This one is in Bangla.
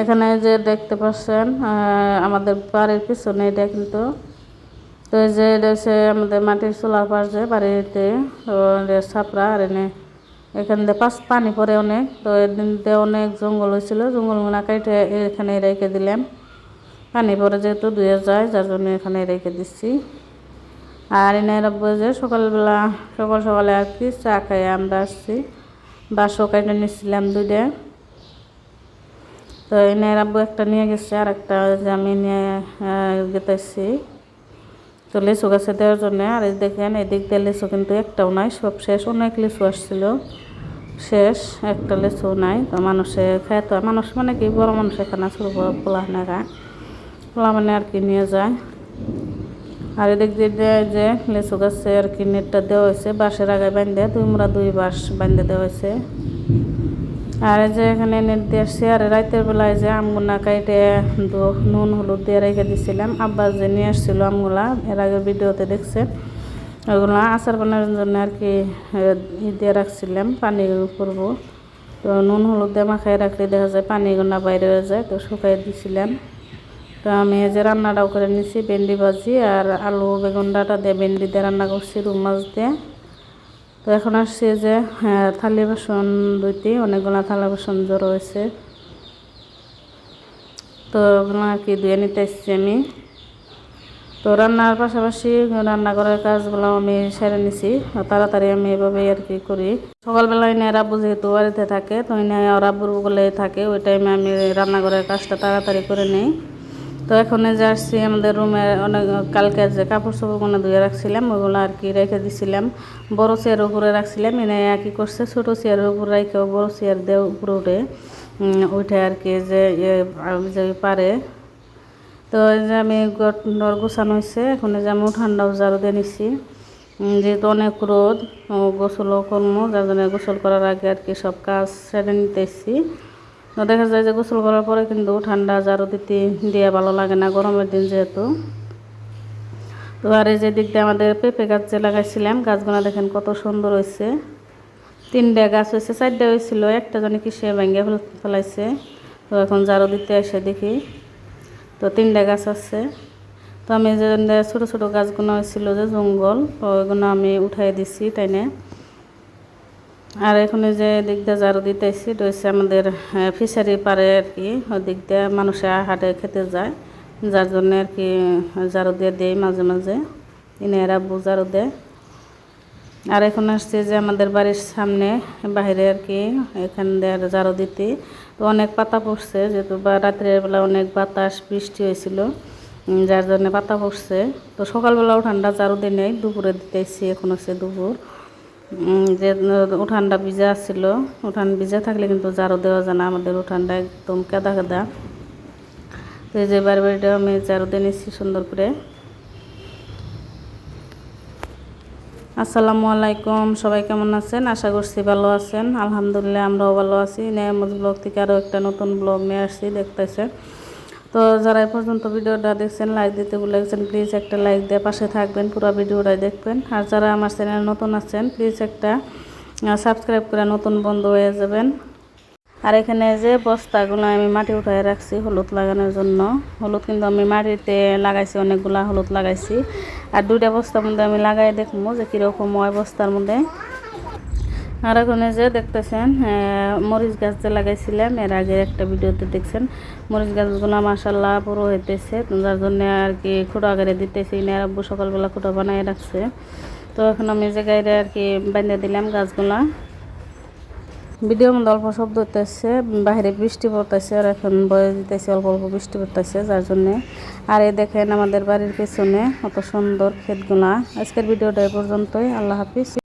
এখানে যে দেখতে পাচ্ছেন আমাদের বাড়ির পিছনে এটা কিন্তু। তো এই যে এটা আমাদের মাটির চুলার পাশ যে বাড়িতে, তো ছাপড়া আর এনে এখান দিয়ে পাশ পানি পড়ে অনেক। তো এদিন দিয়ে অনেক জঙ্গল হয়েছিল, জঙ্গলগুলা কেটে এখানে রেখে দিলাম। পানি পরে যেহেতু ধুয়ে যায়, যার জন্য এখানে রেখে দিচ্ছি। আর এনে রাখব যে সকালবেলা, সকাল সকালে আর কি চা খাই আমরা আসছি। বাসও কেটে নিচ্ছিলাম দুইটা। তো এনে রাখব একটা নিয়ে গেছে আর একটা আমি নিয়ে গেতেছি তো লিচু গাছে দেওয়ার জন্য, আর এই দেখেন এদিক দিয়ে লিচু কিন্তু একটাও নাই, সব শেষ, অনেক লিচু আসছিল। শেষ, একটা লিচু নাই, তো মানুষে খায় তো, মানুষ মানে কি, বড় মানুষ এখানে ছোটো বড় পোলা নেগা পোলা মানে আর কি নিয়ে যায়। আর এদিক দিয়ে দেয় যে লিচু গাছে আর কি নেটটা দেওয়া হয়েছে, বাঁশের আগায় বান্ধে দুই মোড়া দুই বাঁশ বান্ধে দেওয়া হয়েছে। আর যে এখানে নেট আর রাতের বেলায় যে আমগুলা কাইটে নুন, হলুদ দিয়ে রেখে দিছিলাম, আব্বা যে নিয়ে আসছিল আমগুলা, এর আগের ভিডিওতে দেখছেন ওইগুলো আচার বানানোর জন্য আর কি ই দিয়ে রাখছিলাম, পানি করব। তো নুন, হলুদ দিয়ে মাখাই রাখলে দেখা যায় পানিগুলো বাইরে হয়ে যায়, তো শুকাই দিছিলাম। তো আমি এই যে রান্নাটাও করে নিছি, ভেন্ডি ভাজি আর আলু, বেগুন, ডাটা দিয়ে ভেন্ডি দিয়ে রান্না করছি রুম মাছ দিয়ে। তো এখন আসছে যে হ্যাঁ, থালি বাসন দুইটি অনেকগুলো থালা বাসন হয়েছে। তো ওগুলো আর কি ধুয়ে নিতে এসেছি আমি। তো রান্নার পাশাপাশি রান্না করার কাজগুলো আমি সেরে নিছি তাড়াতাড়ি আমি এভাবেই আর কি করি। সকালবেলায় এনে রাব্বু যেহেতু বাড়িতে থাকে তো এনে রাব্বুর বলে থাকে ওই টাইমে আমি রান্নাঘরের কাজটা তাড়াতাড়ি করে নিই। তো এখন এই যে আসছি আমাদের রুমে অনেক কালকে যে কাপড় চোপড়গুলো ধুয়ে রাখছিলাম ওগুলো আর কি রেখে দিছিলাম। বড় চেয়ারের উপরে রাখছিলাম এনে কি করছে ছোটো চেয়ারের উপরে রেখেও বড় চেয়ার দিয়ে উপরে উঠে উঠে আর কি যে যে পারে। তো যে আমি ঘর গোছানো হয়েছে এখন যে আমি ঠান্ডাও ঝাড়ু দিয়ে উম, যেহেতু অনেক রোদ গোসলও করব যার জন্য গোসল করার আগে আর কি সব কাজ সেরে নিতে এসেছি তো দেখা যায় যে গোসল করার পরে কিন্তু ঠান্ডা ঝাড়ু দিতে দিয়ে ভালো লাগে না গরমের দিন যেহেতু। তো আর এই যে দিক দিয়ে আমাদের পেঁপে গাছ যে লাগাইছিলাম, গাছগুলো দেখেন কত সুন্দর হয়েছে তিনটা গাছ হয়েছে চারটা হয়েছিল একটা জনে কিসে ভেঙে ফেল- ফেলাইছে। তো এখন ঝাড়ু দিতে এসে দেখি। তো তিনটা গাছ আছে। তো আমি যে ছোটো ছোটো গাছগুলো হয়েছিল যে জঙ্গল, তো ওইগুলো আমি উঠাই দিছি তাইনে আর এখানে যে দিক দিয়ে ঝাড়ু দিতেছি হচ্ছে আমাদের ফিশারি পারে আর কি ওই দিক দিয়ে মানুষে হাটে খেতে যায়। যার জন্য আর কি ঝাড়ু দিয়ে দেয় মাঝে মাঝে এরা ঝাড়ু দেয়। আর এখন আসছে যে আমাদের বাড়ির সামনে, বাহিরে আর কি, এখান দিয়ে ঝাড়ু দিতে। তো অনেক পাতা পড়ছে, যেহেতু বা রাত্রের বেলা অনেক বাতাস, বৃষ্টি হয়েছিল যার জন্য পাতা পড়ছে। তো সকালবেলাও ঠান্ডা ঝাড়ু দিয়ে নেই, দুপুরে দিতেছি এখন হচ্ছে দুপুর। যে উঠানটা ভিজা ছিল, উঠান ভিজা থাকলে কিন্তু ঝাড়ু দেওয়া যায় না, আমাদের উঠানটা একদম কেদা কেদা। তো যে বাড়ি বাড়িটা আমি ঝাড়ু দিয়ে নিচ্ছি সুন্দর করে। আসসালামু আলাইকুম, সবাই কেমন আছেন? আশা করছি ভালো আছেন। আলহামদুলিল্লাহ, আমরাও ভালো আছি। নেয়ামত ব্লগ থেকে আরও একটা নতুন ব্লগ নিয়ে আসছি, দেখতেছেন। তো যারা এই পর্যন্ত ভিডিওটা দেখছেন লাইক দিতে ভুলে গেছেন প্লিজ একটা লাইক দিয়ে পাশে থাকবেন, পুরো ভিডিওটাই দেখবেন। আর যারা আমার চ্যানেল নতুন আছেন প্লিজ একটা সাবস্ক্রাইব করে নতুন বন্ধু হয়ে যাবেন। আর এখানে যে বস্তাগুলো আমি মাটি উঠায় রাখছি হলুদ লাগানোর জন্য, হলুদ কিন্তু আমি মাটিতে লাগাইছি, অনেকগুলা হলুদ লাগাইছি। আর দুইটা বস্তার মধ্যে আমি লাগাই দেখব যে কীরকম হয় বস্তার মধ্যে। আর এখন যে দেখতেছেন মরিচ গাছ যে লাগাইছিলাম, এর আগে একটা ভিডিওতে দেখছেন, মরিচ গাছগুলো মাসাল্লাহ পুরো হইতেছে, যার জন্য আর কি খুঁটো আগারে দিতেছি না আব্বু সকালবেলা খুঁটো বানাই রাখছে। তো এখন আমি যে গাইরে আর কি বেঁধে দিলাম গাছগুলা। ভিডিও মধ্যে অল্প শব্দ হইতেছে, বাইরে বৃষ্টি পড়তেছে, আর এখন বয়ে দিতেছে অল্প অল্প বৃষ্টি পড়তেছে, যার জন্যে। আর এই দেখেন আমাদের বাড়ির পেছনে কত সুন্দর ক্ষেতগুলা। আজকের ভিডিওটা এই পর্যন্তই, আল্লাহ হাফিজ।